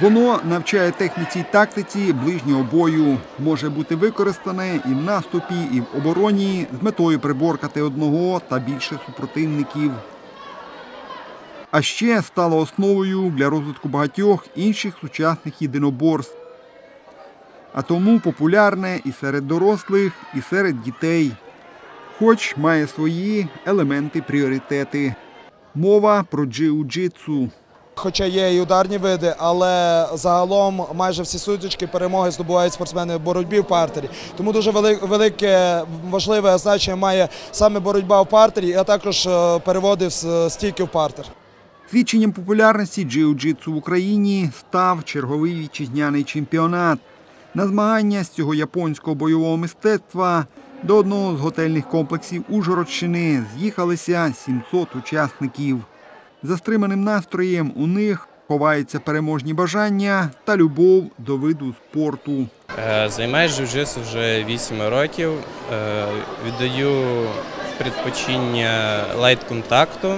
Воно навчає техніці й тактиці ближнього бою, може бути використане і в наступі, і в обороні з метою приборкати одного та більше супротивників. А ще стало основою для розвитку багатьох інших сучасних єдиноборств. А тому популярне і серед дорослих, і серед дітей, хоч має свої елементи пріоритети. Мова про джиу-джитсу. Хоча є і ударні види, але загалом майже всі сутички перемоги здобувають спортсмени в боротьбі в партері. Тому дуже велике важливе значення має саме боротьба в партері, а також е, переводи стійки в партер. Свідченням популярності джиу-джитсу в Україні став черговий вітчизняний чемпіонат. На змагання з цього японського бойового мистецтва до одного з готельних комплексів Ужгородщини з'їхалися 700 учасників. За стриманим настроєм у них ховаються переможні бажання та любов до виду спорту. Е, Займаюсь джиу-джитсу вже 8 років. Е, Віддаю предпочиння лайт-контакту.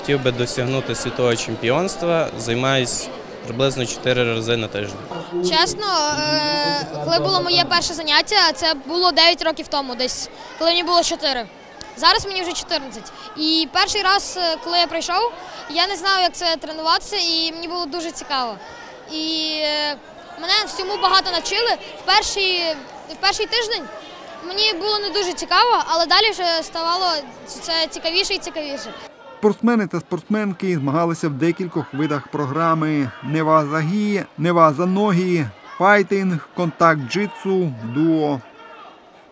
Хотів би досягнути світового чемпіонства. Займаюсь приблизно 4 рази на тиждень. Чесно, е, коли було моє перше заняття, це було 9 років тому, десь коли мені було 4. Зараз мені вже 14. І перший раз, е, коли я прийшов, я не знав, як це тренуватися, і мені було дуже цікаво. І е, мене всьому багато навчили. В перший, в перший тиждень мені було не дуже цікаво, але далі вже ставало це цікавіше і цікавіше. Спортсмени та спортсменки змагалися в декількох видах програми: нева за гі, нева за ноги, файтинг, контакт джитсу, дуо.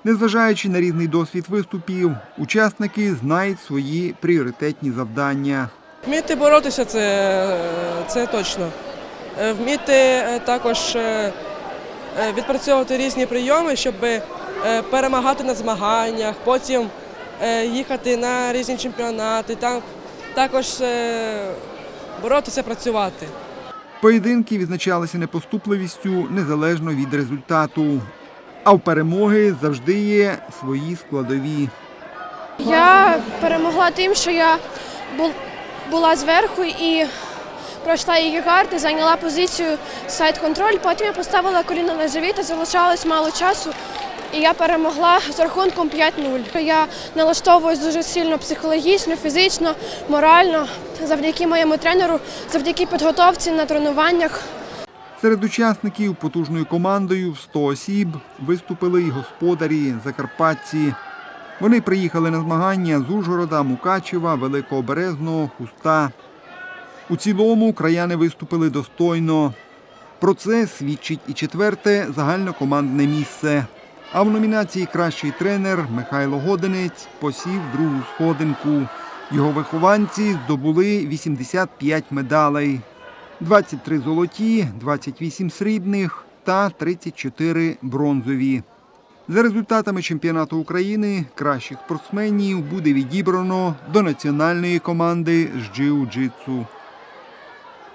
Незважаючи на різний досвід виступів, учасники знають свої пріоритетні завдання. Вміти боротися це, це точно. Е, Вміти е, також е, відпрацьовувати різні прийоми, щоб перемагати на змаганнях, потім їхати на різні чемпіонати, там також боротися, працювати. Поєдинки відзначалися непоступливістю незалежно від результату. А в перемоги завжди є свої складові. Я перемогла тим, що я була зверху і пройшла її карти, зайняла позицію сайт-контроль. Потім я поставила коліно на живіт, залишалось мало часу. І я перемогла з рахунком 5-0. Я налаштовуюсь дуже сильно психологічно, фізично, морально, завдяки моєму тренеру, завдяки підготовці на тренуваннях. Серед учасників потужною командою в 100 осіб виступили й господарі закарпатці. Вони приїхали на змагання з Ужгорода, Мукачева, Великого Березного, Хуста. У цілому краяни виступили достойно. Про це свідчить і четверте загальнокомандне місце. А в номінації Кращий тренер Михайло Годинець посів другу сходинку. Його вихованці здобули 85 медалей. 23 золоті, 28 срібних та 34 бронзові. За результатами чемпіонату України кращих спортсменів буде відібрано до національної команди з джиу-джитсу.